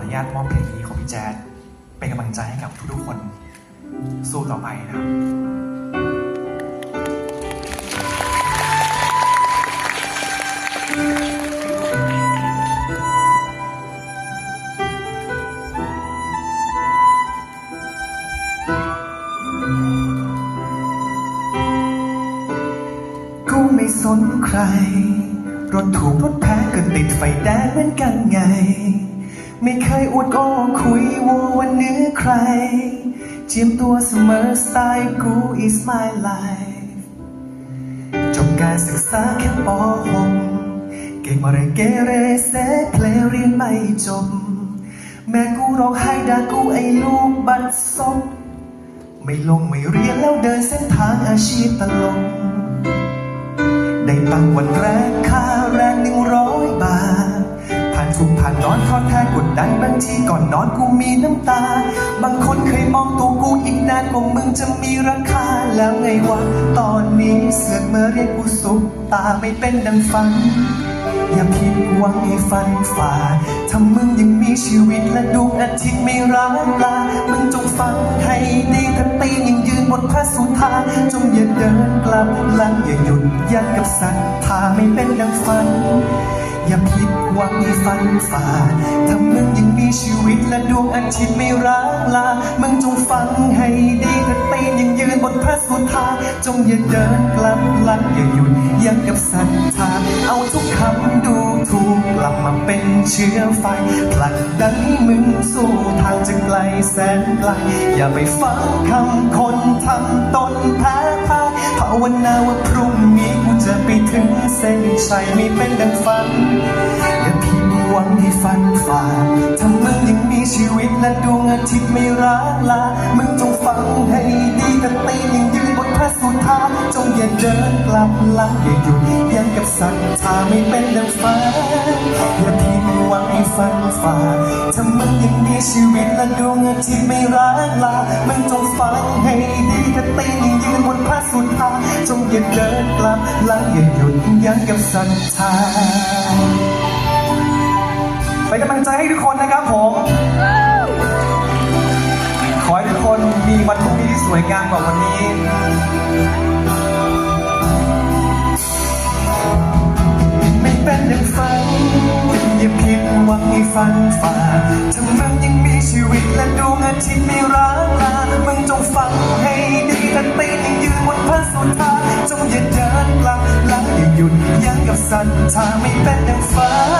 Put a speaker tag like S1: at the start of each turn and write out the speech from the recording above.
S1: อนุญาตมอบเพลงนี้ของพี่แจ๊ดเป็นกำลังใจให้กับทุกๆคน สู้ต่อไปนะครับกูไม่สนใคร รถถูกรถแพ้ก็ติดไฟแดงเหมือนกันไง ไม่เคยอวดโอ้คุยวัววันเนื้อใคร เจียมตัวเสมอสไตล์กู is my life จบการศึกษาแค่ป .6 เก่งมาเรเกเรเซเพลเรียนไม่จบ แม่กูร้องไห้ด่ากูไอ้ลูกบัดซบไม่ลงไม่เรียนแล้วเดินเส้นทางอาชีพตลกได้ตังค์วันแรกค่าแร ทอดแท้กดดันบางทีก่อนนอนกูมีน้ำตา บางคนเคยมองตัวกูอีกนานกว่ามึงจะมีราคา แล้วไงวะ ตอนนี้เสือกเมาเรียกกูสุปตาไม่เป็นดังฝัน อย่าผิดหวังให้ฟันฝ่าถ้ามึงยังมีชีวิตและดวงอาทิตย์ไม่ร้างลา มึงจงฟังให้ดีถ้าตียังยืนบนพระสุธา จงอย่าเดินกลับหลังอย่าหยุดยั้งกับศรัทธาไม่เป็นดังฝัน อย่าผิดหวังให้ฟันฝ่าถ้ามึงยังมีชีวิตและดวงอาทิตย์ไม่ร้างลา มึงจงฟังให้ดีถ้าตีนยังยืนบนพระสุธา จงอย่าเดินกลับหลังอย่าหยุดยังกับศรัทธา เอาทุกคำดูถูกกลับมาเป็นเชื้อไฟผลักดันมึงสู้ทางจะไกลแสนไกล อย่าไปฟังคำคนทำตนแพ้พ่า ภาวนาว่าพรุ่งนี้กูจะไปถึงเส้นชัยไม่เป็นดังฝันอย่าผิดหวังให้ฟันฝ่าถ้ามึงยังมีชีวิตและดวงอาทิตย์ไม่ร้าลา มึงจงฟังให้ดีแต่ตีนยังยืนบนพระสุธาจงอย่าเดินกลับหลังอย่าหยุดยังกับศรัทธาไม่เป็นดังฝ หวันฝ่าถ้ามึงยังมีชีวิตและดวงอาทิตย์ไม่ร้างลามึงจงฟังให้ดีแต่ตีนยังยืนบนพระสุธาจงอย่าเดินกลับหลังอย่าหยุดยั้งกับศรัทธาเป็นกำลังใจให้ทุกคนนะครับผม ขอให้ทุกคนมีวันพรุ่งนี้ที่สวยงามกว่าวันนี้ ให้ฟันฝ่าถ้ามึงยังมีชีวิตและดวงอาทิตย์ไม่ร้างลามึงจงฟังให้ดีถ้าตีนยังยืนบนพระสุธาจงอย่าเดินกลับหลังอย่าหยุดยั้งกับศรัทธาไม่เป็นดังฝันอย่า